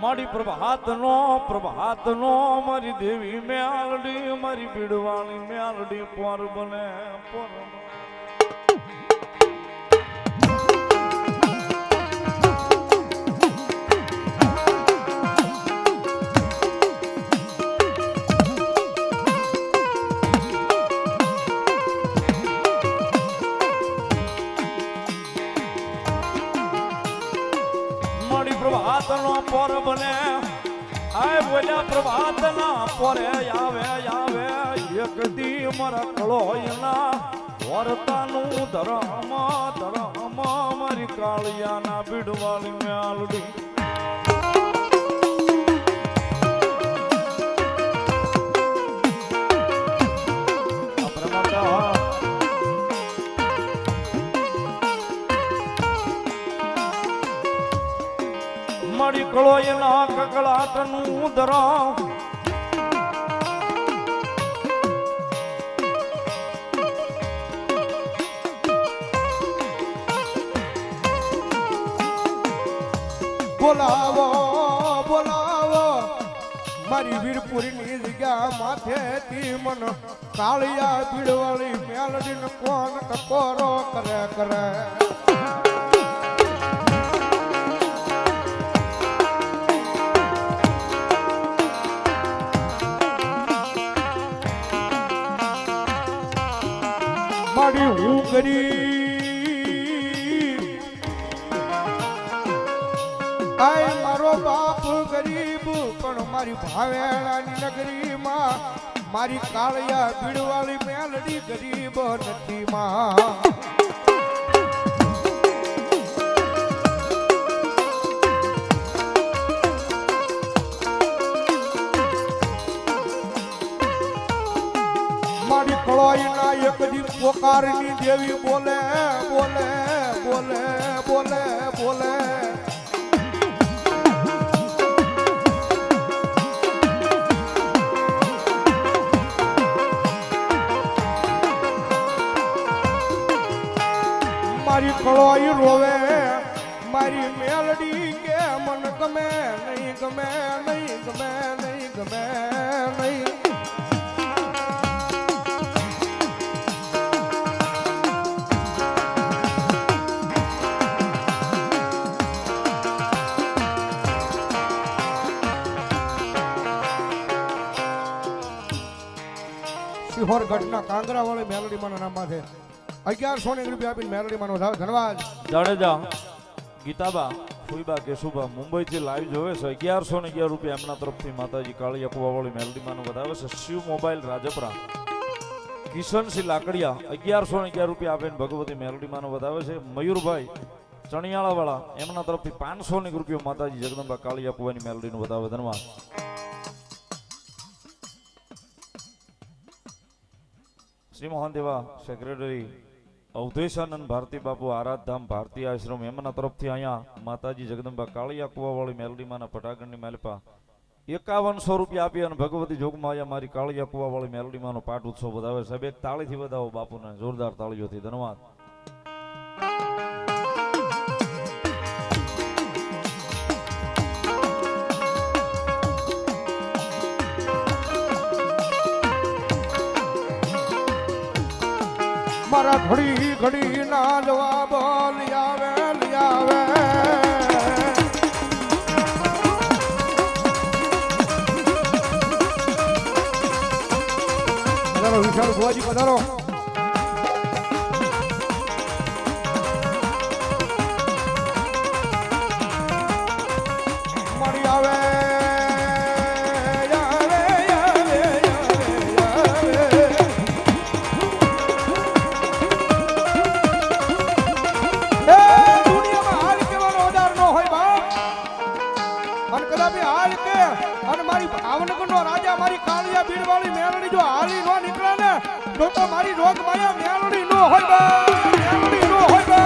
મારી પ્રભાત નો પ્રભાત નો મારી દેવી મેલડી મારી બીડવાણી મેલડી પોર બને પોર. પ્રભાત ના પોરે આવે આવે. એક દી મારા કળો એના વરતાનું ધરમ ધરમ. મારી કાળિયાના બીડવાળી મેલડી મારી કળો એના કકળાટનું ધરાવ બોલાવો બોલાવો. મારી વીરપુરીની જગ્યા માથેથી મન કાળિયા ભીડવાળી મેલડીને કોણ ટકોરો કરે કરે. ગરીબ. આય મારો બાપ ગરીબ, પણ મારી ભાવેણાની નગરીમાં મારી કાળિયા ભીડવાળી મેલડી ગરીબ નથી માં. એક દી પોકારની દેવી બોલે બોલે બોલે બોલે બોલે. મારી કળોઈ રોવે, મારી મેલડી કે મન ગમે, નહીં ગમે નહીં ગમે નહીં ગમે, નહીં સિહોર ગઢના કાંગરાવાળી મેલડી માના નામમાં છે. અગિયારસો ને રૂપિયા આપીને મેલડી માનો વધાવે ધન્યવાદ. જાડેજા, ગીતાબા ફૂલબા કેશુભા મુંબઈથી લાઈવ જોવે છે. અગિયારસો ને અગિયાર રૂપિયા એમના તરફથી માતાજી કાળી અકવાવાળી મેલડીમાનું વધાવે છે. શિવ મોબાઈલ રાજપરા. કિશનસિંહ લાકડિયા, અગિયારસો ને અગિયાર રૂપિયા આપીને ભગવતી મેલડીમાનું વધાવે છે. મયુરભાઈ, ચણિયાળાવાળા, એમના તરફથી પાંચસો ને રૂપિયા માતાજી જગદંબા કાળી અકવાની મેલડીનું વધાવે. ધન્યવાદ. શ્રી મોહન દેવા સેક્રેટરી અવધેશાનંદ ભારતી બાપુ, આરાધધામ ભારતીય આશ્રમ, એમના તરફથી અહીંયા માતાજી જગદંબા કાળિયા કુવાવાળી મેલડીમાંના પટાગણની મેલપા એકાવનસો રૂપિયા આપી અને ભગવતી જોગમાયા મારી કાળિયા કુવાવાળી મેલડીમાંનો પાઠ ઉત્સવ વધાવે સાહેબ, એક તાળીથી વધાવો બાપુને. જોરદાર તાળીઓથી. ધન્યવાદ. મારા ઘડી ઘડી ના જવાબ આવે આવે પધારો વિશાલ ભુવાજી પધારો. હાલ કે અને મારી ભાવનગરનો રાજા મારી કાળિયા ભીડવાળી મેલડી જો હાલી નો નીકળે ને તો તો મારી રોગ માયા મેલડી નો હોય બાપ મેલડી નો હોય હો.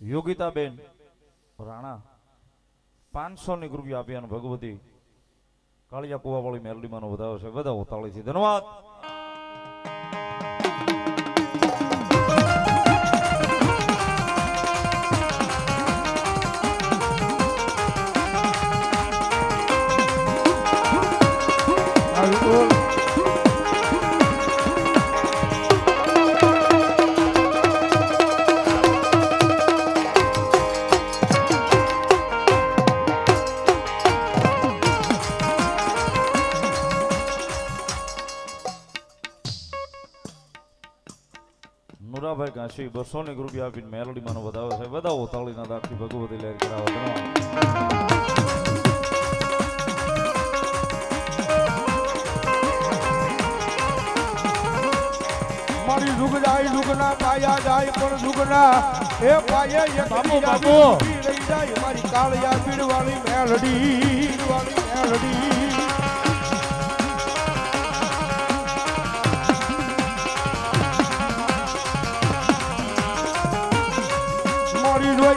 યોગિતાબેન રાણા પાંચસો ની રૂપિયા આપી અને ભગવતી કાળિયા કુવાવાળી મેલડીમાંનો વધારો છે બધા ઉતાળી છે ધન્યવાદ કાશી બસો ની રૂપિયા આપીને મેલડીમાંનો વધાવે છે વધાવો તાળીના દાખથી ભગવતી લહેર કરાવો મારી જુગ જાય જુગના પાયા જાય પણ જુગના એ પાયે એક બાપુ, બાપુ. રહી જાય. મારી કાળિયા પીડવાળી મેલડી પીડવાળી મેલડી.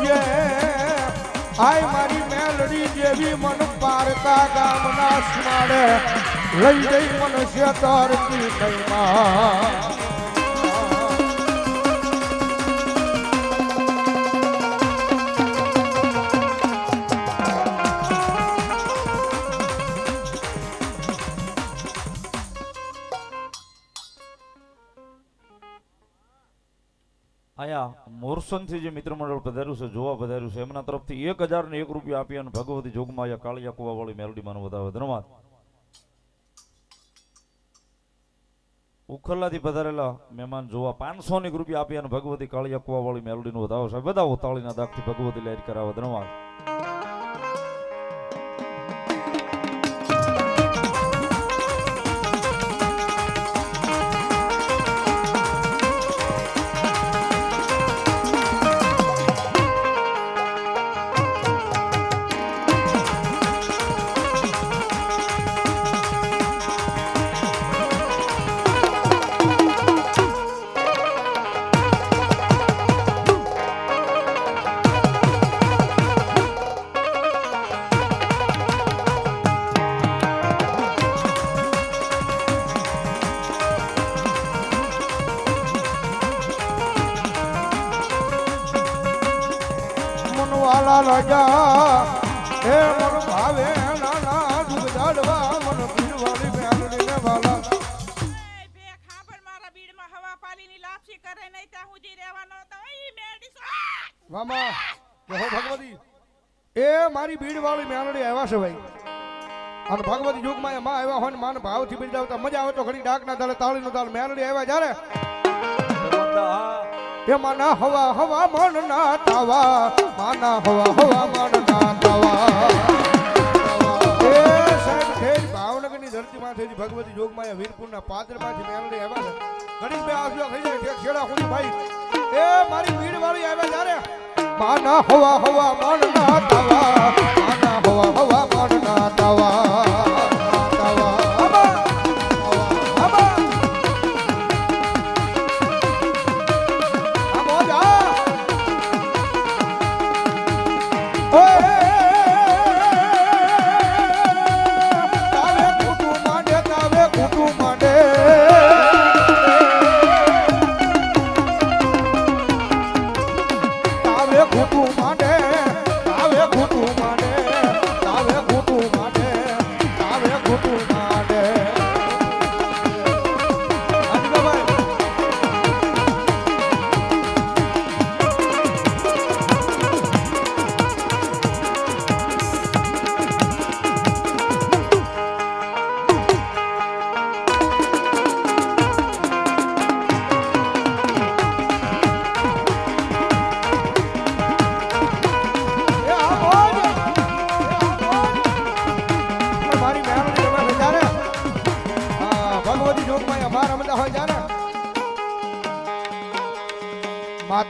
જોઈએ આય મારી મેલડી જેવી મન પારકા ગામના સ્માડે લઈ જઈ મનુષ્ય તારતી કઈમાં અહીંયા મોરસનથી જે મિત્ર મંડળ પધાર્યું છે, જોવા પધાર્યું છે, એમના તરફથી એક હજાર ને એક રૂપિયા આપી અને ભગવતી જોગમાયા કાળિયા કુવાવાળી મેલડીમાંનો વધાવો ધન્યવાદ. ઉખરલાથી પધારેલા મહેમાન જોવા પાંચસો ની રૂપિયા આપી અને ભગવતી કાળિયા કુવાવાળી મેલડીનો વધાવો છે. બધા ઉતાળીના દાગથી ભગવતી લહેર કરાવવા ધન્યવાદ. મનવાલા રાજા હે મન ભાવે નાના દુઃખ જાડવા મન પીરવાળી મેલડી ને વાલા. બે ખાબર મારા બીડમાં હવા પાલીની લાપસી કરે નહીં ત્યાં સુધી રહેવાનો તો ઈ મેરડી મામા જય ભગવતી. એ મારી બીડ વાળી મેલડી આવ્યા છે ભાઈ. અને ભગવતી યુગમાં માં આવ્યા હોય ને માન ભાવથી થી આવતા મજા આવે તો ઘણી ડાક ના તાલે તાળી નો તાલ મેલડી આવ્યા જ્યારે એ માના હવા હવા મન ના તાવા. માના હવા હવા મન ના તાવા ભાવનગરની ધરતીમાંથી ભગવતી જોગમાયા વીરપુરના પાદરમાંથી મેલડી આવ્યા છે. ઘણી બે આવ્યો થઈ ઠેક છેડા ભાઈ એ મારી ભીડ વાળી આવ્યા જ્યારે માના હવા હવા મન ના તાવા. માના હવા હવા મન ના તાવા તાવા.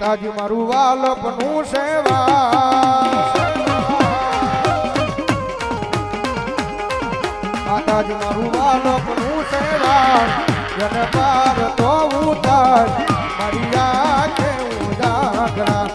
માતાજી મારું વાલપનું સેવા. માતાજી મારું વાલપનું સેવા. જન પાર તો ઉતાર. મારી આંખે ઉજાગરા.